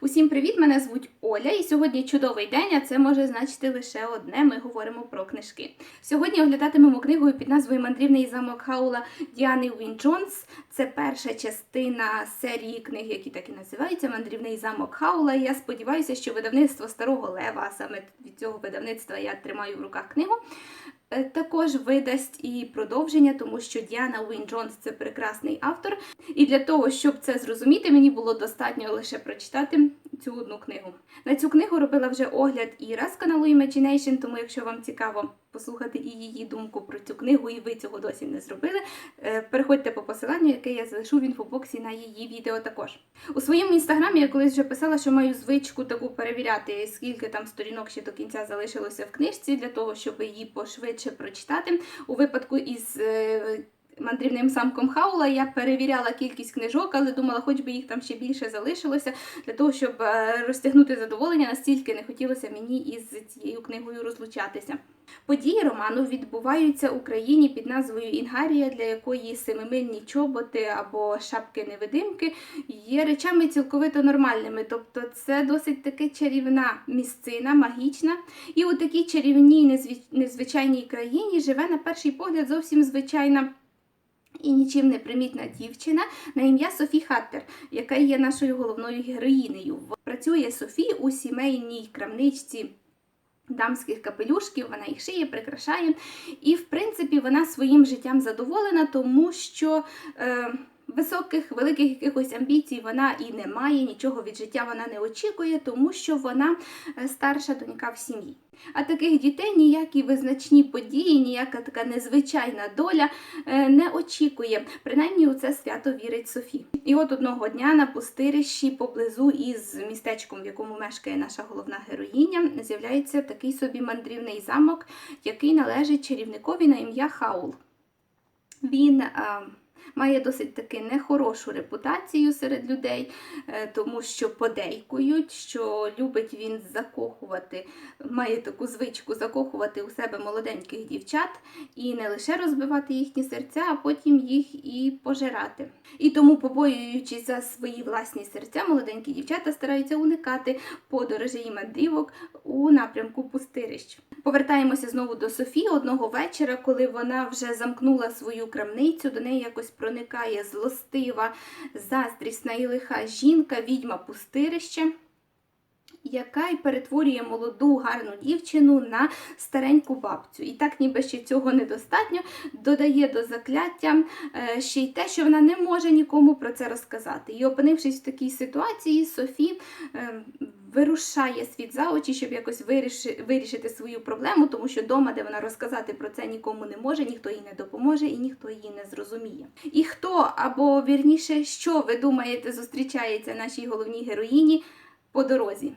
Усім привіт! Мене звуть Оля, і сьогодні чудовий день, а це може значити лише одне. Ми говоримо про книжки. Сьогодні оглядатимемо книгу під назвою Мандрівний замок Хаула Діани Уін Джонс. Це перша частина серії книг, які так і називаються Мандрівний замок Хаула. Я сподіваюся, що видавництво Старого Лева, саме від цього видавництва я тримаю в руках книгу. Е, Також видасть і продовження, тому що Діана Уін Джонс це прекрасний автор. І для того, щоб це зрозуміти, мені було достатньо лише прочитати цю одну книгу. На цю книгу робила вже огляд Іра з каналу Imagination, тому якщо вам цікаво послухати і її думку про цю книгу, і ви цього досі не зробили, е, переходьте по посиланню, яке я залишу в інфобоксі на її відео також. У своєму інстаграмі я колись вже писала, що маю звичку таку перевіряти, скільки там сторінок ще до кінця залишилося в книжці, для того, щоб її пошвидше прочитати. У випадку із е, мандрівним самком Хаула я перевіряла кількість книжок, але думала, хоч би їх там ще більше залишилося, для того, щоб е, розтягнути задоволення, настільки не хотілося мені із цією книгою розлучатися. Події роману відбуваються у країні під назвою Інгарія, для якої семимильні чоботи або шапки-невидимки є речами цілковито нормальними. Тобто це досить таки чарівна місцина, магічна. І у такій чарівній незвичайній країні живе на перший погляд зовсім звичайна. І нічим не примітна дівчина на ім'я Софі Хаттер, яка є нашою головною героїнею. Працює Софі у сімейній крамничці дамських капелюшків, вона їх шиє, прикрашає. І, в принципі, вона своїм життям задоволена, тому що е, високих, великих якихось амбіцій вона і не має, нічого від життя вона не очікує, тому що вона е, старша донька в сім'ї. А таких дітей ніякі визначні події, ніяка така незвичайна доля е, не очікує. Принаймні у це свято вірить Софі. І от одного дня на пустирищі поблизу із містечком, в якому мешкає наша головна героїня, з'являється такий собі мандрівний замок, який належить чарівникові на ім'я Хаул. Він е, має досить таки нехорошу репутацію серед людей, е, тому що подейкують, що любить він закохувати, має таку звичку закохувати у себе молоденьких дівчат і не лише розбивати їхні серця, а потім їх і пожирати. І тому, побоюючись за свої власні серця, молоденькі дівчата стараються уникати подорожей і мандрівок у напрямку пустирищ. Повертаємося знову до Софії одного вечора, коли вона вже замкнула свою крамницю, до неї якось проникає злостива, заздрісна і лиха жінка, відьма пустирище. Яка й перетворює молоду гарну дівчину на стареньку бабцю. І так, ніби ще цього недостатньо, додає до закляття е, ще й те, що вона не може нікому про це розказати. І опинившись в такій ситуації, Софі е, вирушає світ за очі, щоб якось виріши, вирішити свою проблему, тому що вдома, де вона розказати про це нікому не може, ніхто їй не допоможе і ніхто її не зрозуміє. І хто, або вірніше, що ви думаєте, зустрічається нашій головній героїні по дорозі?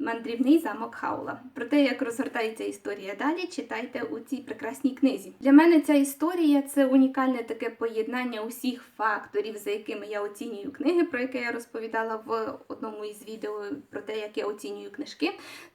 Мандрівний замок Хаула. Про те, як розгортається історія далі, читайте у цій прекрасній книзі. Для мене ця історія це унікальне таке поєднання усіх факторів, за якими я оцінюю книги, про яке я розповідала в одному із відео про те, як я оцінюю книжки.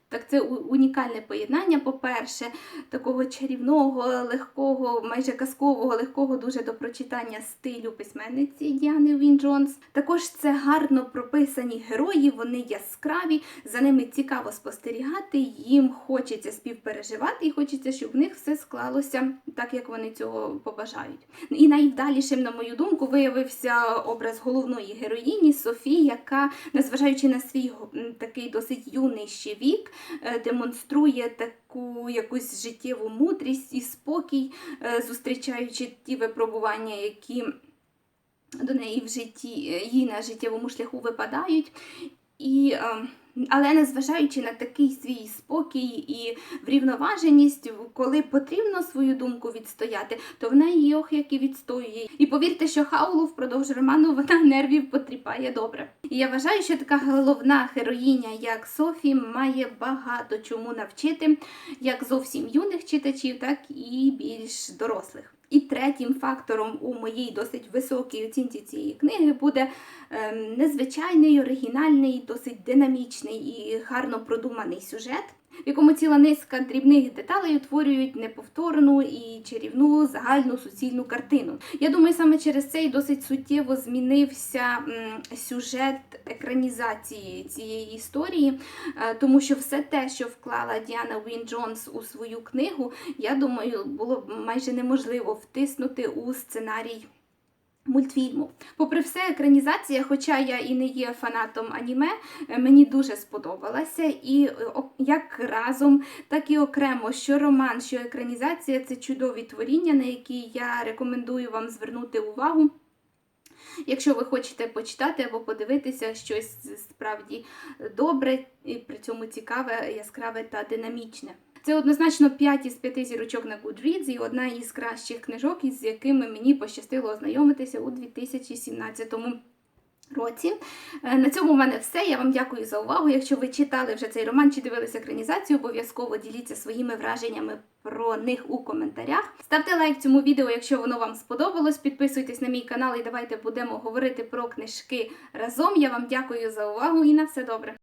Так це унікальне поєднання, по-перше, такого чарівного, легкого, майже казкового, легкого дуже до прочитання стилю письменниці Діани Він Джонс. Також це гарно прописані герої, вони яскраві, за ними цікаво спостерігати, їм хочеться співпереживати і хочеться, щоб в них все склалося так, як вони цього побажають. І найвдалішим, на мою думку, виявився образ головної героїні Софії, яка, незважаючи на свій такий досить юний ще вік, демонструє таку якусь життєву мудрість і спокій, е, зустрічаючи ті випробування, які до неї в житті, е, їй на життєвому шляху випадають. І, е, але незважаючи на такий свій спокій і врівноваженість, коли потрібно свою думку відстояти, то вона її ох як і відстоює. І повірте, що Хаулу впродовж роману вона нервів потріпає добре. І я вважаю, що така головна героїня, як Софі, має багато чому навчити як зовсім юних читачів, так і більш дорослих. І третім фактором у моїй досить високій оцінці цієї книги буде ем, незвичайний, оригінальний, досить динамічний і гарно продуманий сюжет. В якому ціла низка дрібних деталей утворюють неповторну і чарівну загальну суцільну картину. Я думаю, саме через це і досить суттєво змінився сюжет екранізації цієї історії, е, тому що все те, що вклала Діана Уін Джонс у свою книгу, я думаю, було б майже неможливо втиснути у сценарій. Мультфільму. Попри все, екранізація, хоча я і не є фанатом аніме, е, мені дуже сподобалася. І е, як разом, так і окремо, що роман, що екранізація це чудові творіння, на які я рекомендую вам звернути увагу. Якщо ви хочете почитати або подивитися щось справді добре, і при цьому цікаве, яскраве та динамічне. Це однозначно 5 із 5 зірочок на Goodreads і одна із кращих книжок, із якими мені пощастило ознайомитися у 2017 році. Е, На цьому в мене все. Я вам дякую за увагу. Якщо ви читали вже цей роман чи дивилися екранізацію, обов'язково діліться своїми враженнями про них у коментарях. Ставте лайк цьому відео, якщо воно вам сподобалось. Підписуйтесь на мій канал і давайте будемо говорити про книжки разом. Я вам дякую за увагу і на все добре.